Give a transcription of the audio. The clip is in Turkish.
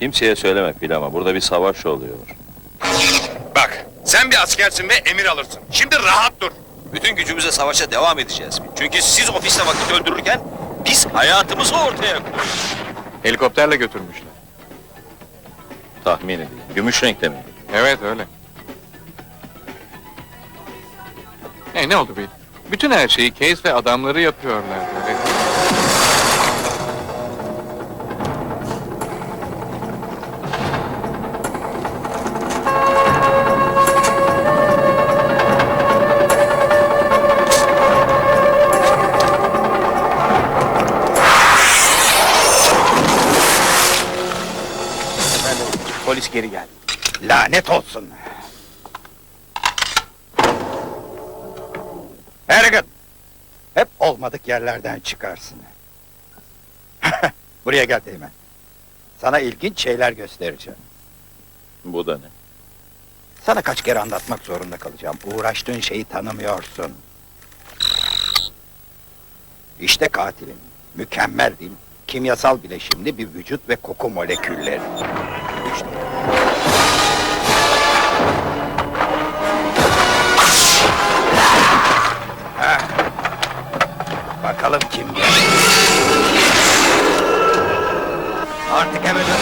Kimseye söyleme Fil ama burada bir savaş oluyor. Bak, sen bir askersin ve emir alırsın. Şimdi rahat dur. Bütün gücümüze savaşa devam edeceğiz. Çünkü siz ofiste vakit öldürürken biz hayatımızı ortaya koyuyoruz. Helikopterle götürmüşler. Tahmin edeyim. Gümüş renkte mi? Evet öyle. E ne oldu Bill? Bütün her şeyi Case ve adamları yapıyorlar. Evet. Polis geri geldi. Lanet olsun. Harrigan! Hep olmadık yerlerden çıkarsın. Buraya gel Teğmen. Sana ilginç şeyler göstereceğim. Bu da ne? Sana kaç kere anlatmak zorunda kalacağım. Uğraştığın şeyi tanımıyorsun. İşte katilin. Mükemmel değil mi? Kimyasal bileşimli bir vücut ve koku molekülleri olmuştu. Heh. Bakalım kim geldi. Artık eve dön.